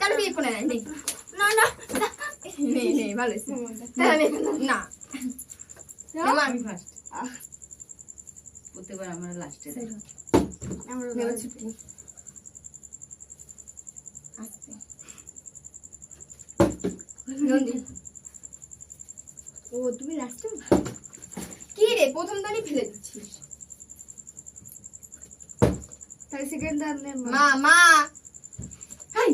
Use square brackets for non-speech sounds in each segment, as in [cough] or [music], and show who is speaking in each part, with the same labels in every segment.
Speaker 1: ছাড়বি ফোনে নাই নে
Speaker 2: না না
Speaker 1: নে নে। ভালো তাহলে না
Speaker 3: আমি ফার্স্ট প্রত্যেকবার আমরা লাস্টে
Speaker 2: আমার
Speaker 1: ছুটি। আস্তে।
Speaker 2: ও তুমি লাস্টে
Speaker 1: কি রে প্রথম দানি ফেলে দিচ্ছিস
Speaker 2: তাহলে সেকেন্ড দান
Speaker 1: মা মা
Speaker 3: হাই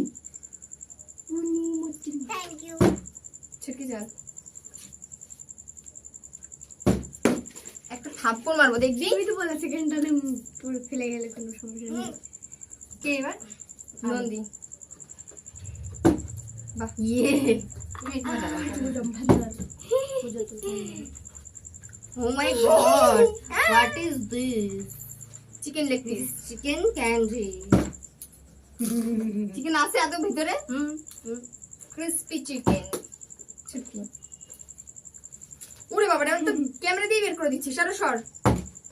Speaker 2: থ্যাংক ইউ
Speaker 1: ছুটকি যান একটা থাপ্পড় মারবো দেখবি?
Speaker 2: তুমি তো বলে সেকেন্ড দানে পুরো ফেলে গেলে কোনো সমস্যা নেই।
Speaker 1: কে এবার? নন্দী। বাহ ইয়ে।
Speaker 3: তুমি এখানে দাঁড়াও
Speaker 1: ও my god is this chicken leg piece
Speaker 3: chicken candy
Speaker 1: chicken আছে এত ভিতরে?
Speaker 3: হুম
Speaker 1: ক্রিস্পি চিকেন ছুটকি উড়ে বাবা আমি তো [laughs] ক্যামেরা দিয়ে বের করে দিচ্ছি সরো সর।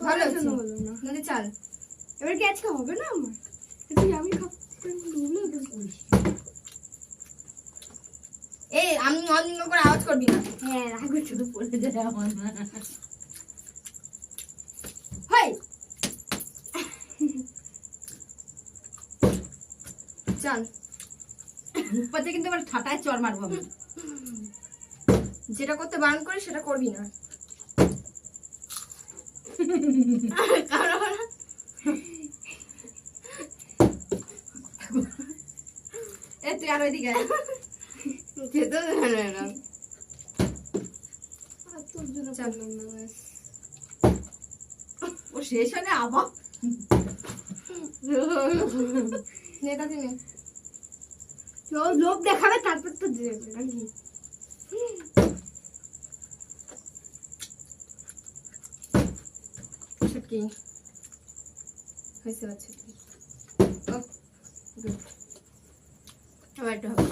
Speaker 1: ভালো
Speaker 2: ভালো
Speaker 1: হচ্ছে
Speaker 2: জন্য বলো না।
Speaker 1: নদী চাল।
Speaker 2: এবার কি আজকে হবে না আমার? তুই আমি খাচ্ছি
Speaker 1: এই আমি অন্য করে আওয়াজ করবি না।
Speaker 2: হ্যাঁ রাখো
Speaker 3: শুধু পড়ে যায় আমার না
Speaker 1: হাই
Speaker 3: কিন্তু আবার ঠাটায় চর মারবো আমি।
Speaker 1: যেটা করতে বারণ করে সেটা করবি না।
Speaker 3: এ তুই আর ওইদিকে
Speaker 1: খেতেও জানে না
Speaker 2: তোর জন্য
Speaker 1: চাল।
Speaker 2: না
Speaker 3: ও শেষ হলে আবার? [laughs]
Speaker 1: নেতা তুমি
Speaker 2: তো লোক দেখাবে তারপর তো দেবে নাকি
Speaker 1: ছুটকি হয়েছে বা ছুটকি ও গুড আবার একটু হবে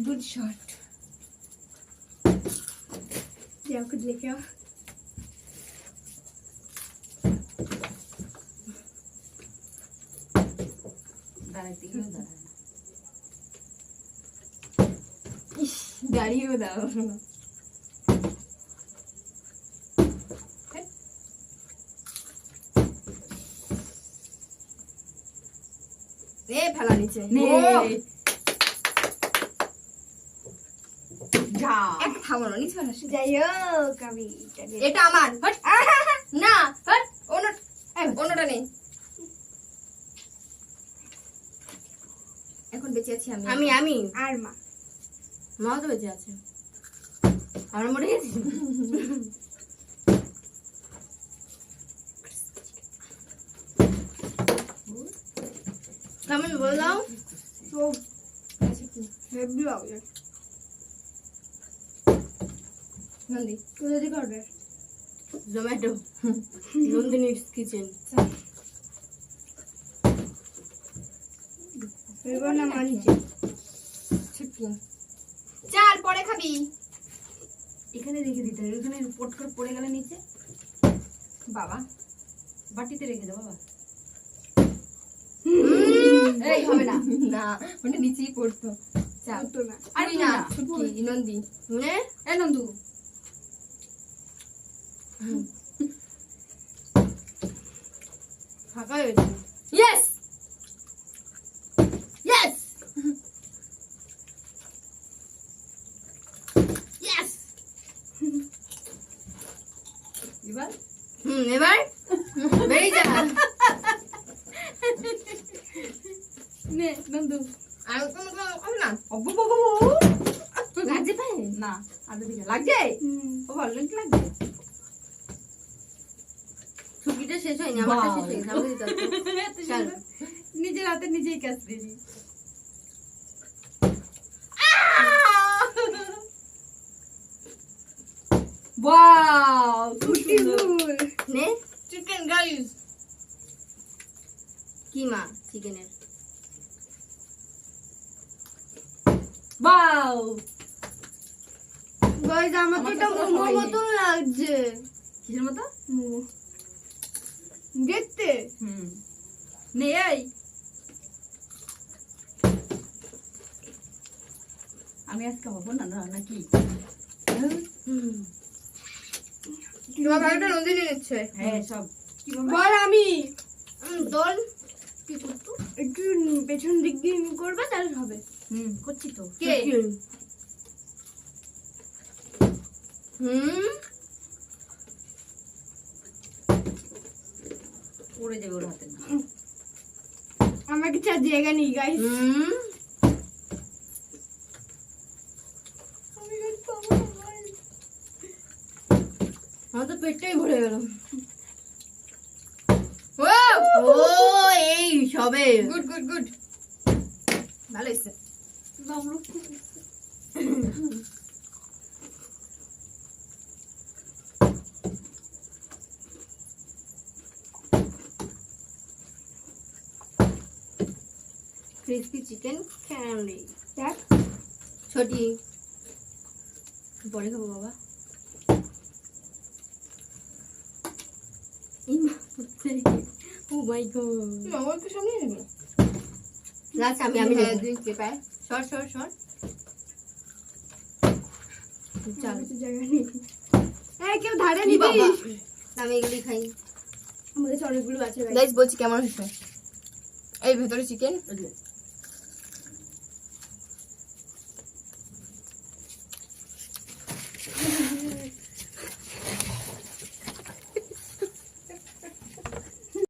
Speaker 1: গুড শট
Speaker 2: যাও খুদ লেকে আও
Speaker 3: দাঁড়ায় না।
Speaker 1: দাঁড়িয়েও এ ফেলা নিচে।
Speaker 3: নে।
Speaker 1: নিচে ফেলা সে-
Speaker 2: যাই হোক আমি এটা
Speaker 1: আমার না অন্যটা নেই এখন বেঁচে আছি আমি।
Speaker 2: আমি আমি। আর মা।
Speaker 1: মাও তো বেঁচে আছে। আমরা মরে গেছি? কেমন বললাম
Speaker 2: তো হেভি হবে
Speaker 1: নন্দী।
Speaker 2: কোথা থেকে অর্ডার?
Speaker 1: জোম্যাটো। নন্দিনীর কিচেন
Speaker 2: এবার না মানিছে
Speaker 1: ছুটকি চাল পরে খাবি।
Speaker 3: এখানে রেখে দিতে হবে। এখানে পট করে পড়ে গেলে নিচে।
Speaker 1: বাবা
Speaker 3: বাটিতে রেখে দাও বাবা।
Speaker 1: এই হবে না। না ওটা নিচেই পড়তো। চাল।
Speaker 2: তো না।
Speaker 1: আর না
Speaker 3: না।
Speaker 1: ছুটকি নন্দী নে
Speaker 3: এ নন্দু।
Speaker 1: ফাঁকা হয়েছে
Speaker 3: এবার?
Speaker 1: হুম এবার? বেরিয়ে যা
Speaker 3: নে নন্দু।
Speaker 1: আর কোনো কোনো হবে না?
Speaker 3: অব্বু বাবু লাগছে পায়ে? না আগে দিকে লাগছে? ও ভালো লাগছে
Speaker 1: ছুটিটা শেষ হয়নি আমারটা শেষ আমাকে দিতে।
Speaker 3: নিজের হাতে নিজেই কাজ দিবি।
Speaker 1: নে চিকেন গাইস কি চিকেনের
Speaker 3: ওয়াও
Speaker 2: গাইস আমার তো এটা মোমো মতন লাগছে।
Speaker 3: কিসের মতো?
Speaker 2: মোমো। দেখতে
Speaker 3: হুম। নে এই আমি আজকে হব না না নাকি?
Speaker 4: তোমার ভাইটা নন্দিনী নিচ্ছে?
Speaker 3: হ্যাঁ সব। কি বাবা
Speaker 2: বল আমি।
Speaker 4: দোল।
Speaker 2: একটু পেছন দিক দিয়ে করবে তাহলে হবে।
Speaker 3: হুম করছি তো।
Speaker 4: কে? হুম?
Speaker 3: পড়ে যাবে ওর হাতে। না
Speaker 2: আমার কাছে আর জায়গা নেই গাইস
Speaker 4: হুম? আমার তো পেটটাই ভরে গেল।
Speaker 3: ও! এই সবে।
Speaker 4: Good good good. ভালো হয়েছে। ক্রিসপি চিকেন ছোটি। পরে খাব বাবা।
Speaker 2: ও মাই গড
Speaker 4: আমাকে সামনে নেবে। লাস্ট আমি আমি দুই পেপার শর্ট শর্ট শর্ট চল।
Speaker 2: জায়গা নেই। হ্যাঁ কেউ ধারে নিবি?
Speaker 4: আমি এগুলি খাই।
Speaker 2: আমাদের কাছে অনেকগুলো আছে
Speaker 4: গাইস বলছি কেমন হয়েছে? এই ভেতরে চিকেন